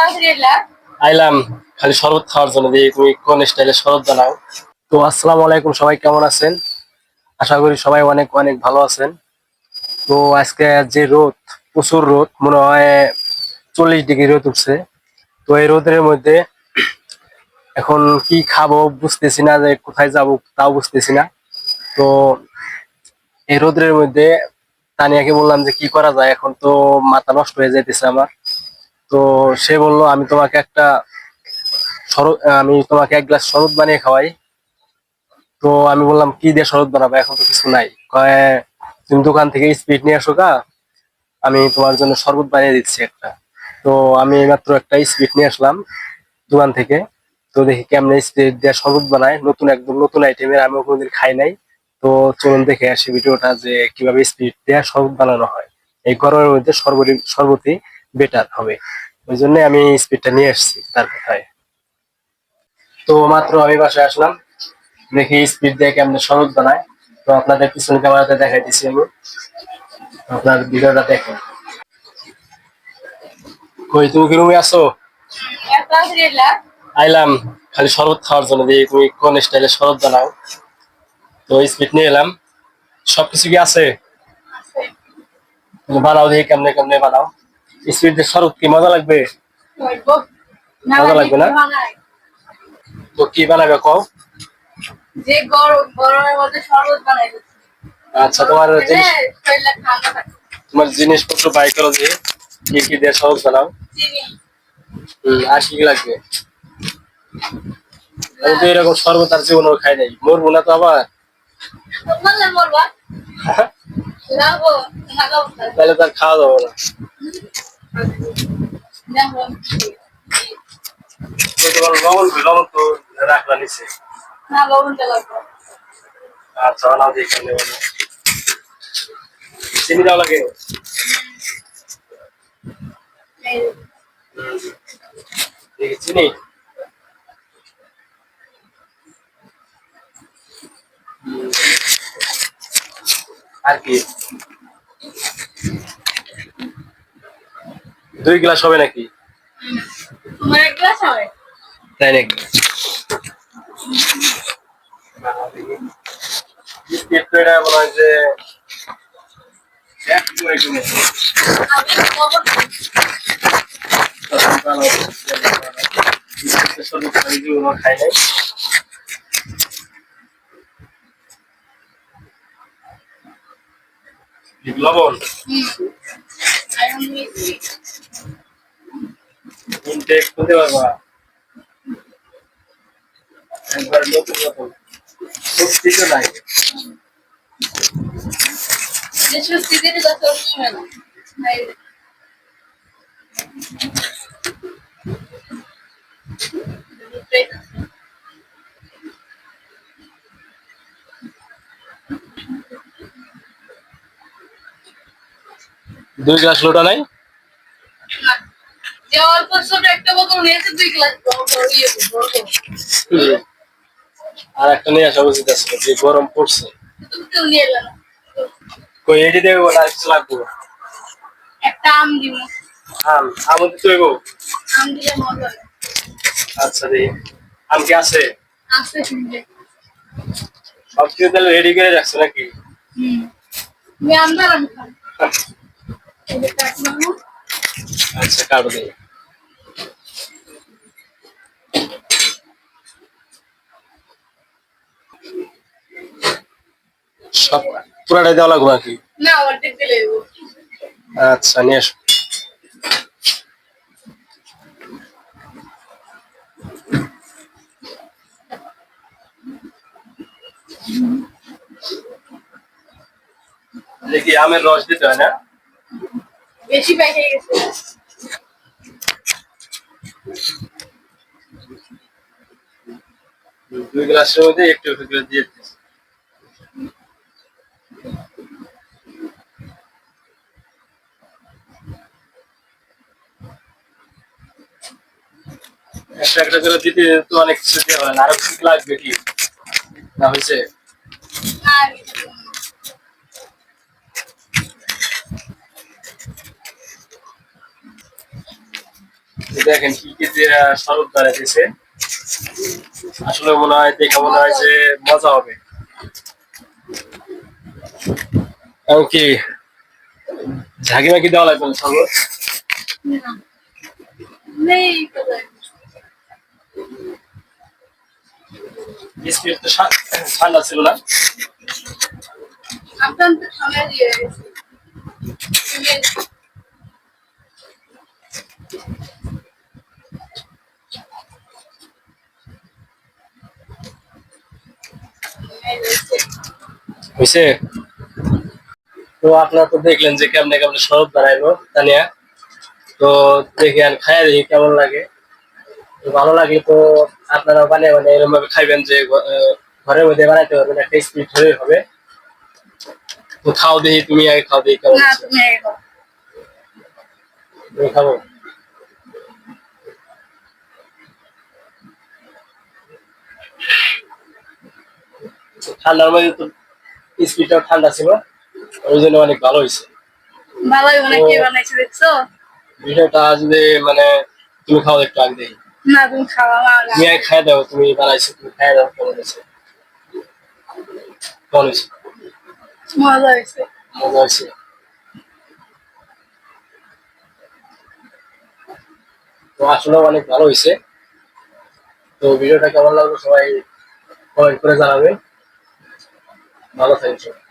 আইলাম, খালি শরবত খাওয়ার জন্য দিয়ে তুমি কোন স্টাইলে শরবত বানাও? তো আসসালামু আলাইকুম, সবাই কেমন আছেন? আশা করি সবাই অনেক অনেক ভালো আছেন। তো আজকে যে রোদ, প্রচুর রোদ, মনে হয় চল্লিশ ডিগ্রি রোদ উঠছে। তো এই রোদের মধ্যে এখন কি খাব বুঝতেছি না, যে কোথায় যাব তাও বুঝতেছি না। তো এই রোদের মধ্যে তানিয়াকে বললাম যে কি করা যায়, এখন তো মাথা নষ্ট হয়ে যাইতেছে আমার। তো সে বলল, আমি তোমাকে একটা শরৎ, আমি তোমাকে এক গ্লাস শরবত বানিয়ে খাওয়াই। তো আমি বললাম, কি দিয়ে শরৎ বানাবো? এখন তো কিছু নাই। তুমি দোকান থেকে স্পিড নিয়ে আসো কা আমি তোমার জন্য শরবত বানিয়ে দিচ্ছি একটা। তো আমি মাত্র একটা স্পিড নিয়ে আসলাম দোকান থেকে। তো দেখি কেমনে স্পিড দিয়ে শরবত বানায়। নতুন, একদম নতুন আইটেমের আমি কোনোদিন খাই নাই। তো চলুন দেখে আসি ভিডিওটা যে কীভাবে স্পিড দিয়ে শরবত বানানো হয়। এই গরমের মধ্যে সর্বরি সর্বতি বেটার হবে। ওই জন্য আমি স্পিডটা নিয়ে আসছি তার কথায়। তো মাত্র আমি বাসায় আসলাম। দেখি স্পিড দিয়ে কেমনে শরবত বানায়। তো আপনাদের পিছন ক্যামেরাতে দেখাই দিচ্ছি আমি। আপনার ভিডিওটা দেখেন। কই তুমি কি রুমে আছো? আইলাম খালি শরবত খাওয়ার জন্য। দিয়ে তুমি কোন স্টাইলে শরবত বানাও? তো স্পিড নিয়ে এলাম। সবকিছু কি আছে? বানাও দেখি কেমনে কেমনে বানাও। স্পিড দিয়ে শরবত কি মজা লাগবে? মজা লাগবে না? তো কি বানাবে কও? যে গরম গরমের মধ্যে শরবত বানাই দিচ্ছি। আচ্ছা তোমার জিনিস হ্যাঁ, থাকে। তোমার জিনিসপত্র বাই করো যে কি কি দিয়ে শরবত বানাও। হম, আর কি লাগবে? আমি তো এরকম শরবত আর জীবনেও খাই নাই। মরবো না তো আবার? মরবা? তাহলে তার খাওয়া যাব না। আচ্ছা বানাও দিয়ে চিনি লাগে চিনি। আর কি দুই গ্লাস হবে নাকি? তোমার এক গ্লাস হবে? তাই নাকি? মনে হয় যে খাই নাই লবণ? ইনটেক করতে পারবা একবার নতুন নতুন খুব কিছু নাই যে সত্যি দিলে যত শুনে না। এই, দুটোই না। দুই গ্লাস লোটা নাই। ইয়ে। আর একটা নিয়ে আসা উচিত আছে যে গরম পড়ছে। কই এটি দেবে আর কিছু লাগবে। একটা আম দিব। আম আমাদের তো এগো আম দিলে মজা আচ্ছা দেখি আম কি আছে? আসতে সব কিছু তাহলে রেডি করে রাখছো নাকি? হুম। আমি আচ্ছা কাটো সব পুরাটাই দেওয়া লাগবে নাকি? না অর্ধেক দিলে আচ্ছা নিয়ে আসো। দেখি আমের রস দিতে হয় না? বেশি পেকে গেছে। দুই গ্লাসের মধ্যে একটু একটু করে দিয়ে দিচ্ছি। একটা একটা করে দিতে তো অনেক কিছু দেওয়া হয় না। আরও কিছু লাগবে কি? না হয়েছে? দেখেন কি কি যে শরৎ বানাইতেছে আসলে মনে হয় দেখে মনে হয় যে মজা হবে। এমনকি ঝাঁকি মাকি দেওয়া লাগবে না শা- ঠান্ডা ছিল না। আপনার দিয়ে হয়েছে তো আপনারা তো দেখলেন যে কেমনে কেমনে শরৎ বানাইলো তানিয়া। তো দেখে আর খাইয়া দেখি কেমন লাগে। ভালো লাগলে তো আপনারা বানিয়ে মানে এরকম ভাবে খাইবেন যে ঘরের মধ্যে বানাইতে পারবেন একটা স্পিড হলেই হবে। তো খাও দেখি তুমি আগে খাও দেখি কেমন। তুমি খাব। ঠান্ডার মধ্যে তো স্পিডটাও ঠান্ডা ছিল ওই জন্য অনেক ভালো হয়েছে। ভালোই মানে কে বানাইছে দেখছ? ভিডিওটা যদি মানে তুমি খাও একটু আগে দেখি। না তুমি খাওয়া তুমি খাই দাও তুমি বানাইছো তুমি খাই দাও কেমন হয়েছে? কেমন হয়েছে? মজা হয়েছে। মজা হয়েছে। তো আসলে অনেক ভালো হয়েছে। তো ভিডিওটা কেমন লাগল সবাই কমেন্ট করে জানাবে ভালো থাকবে সবাই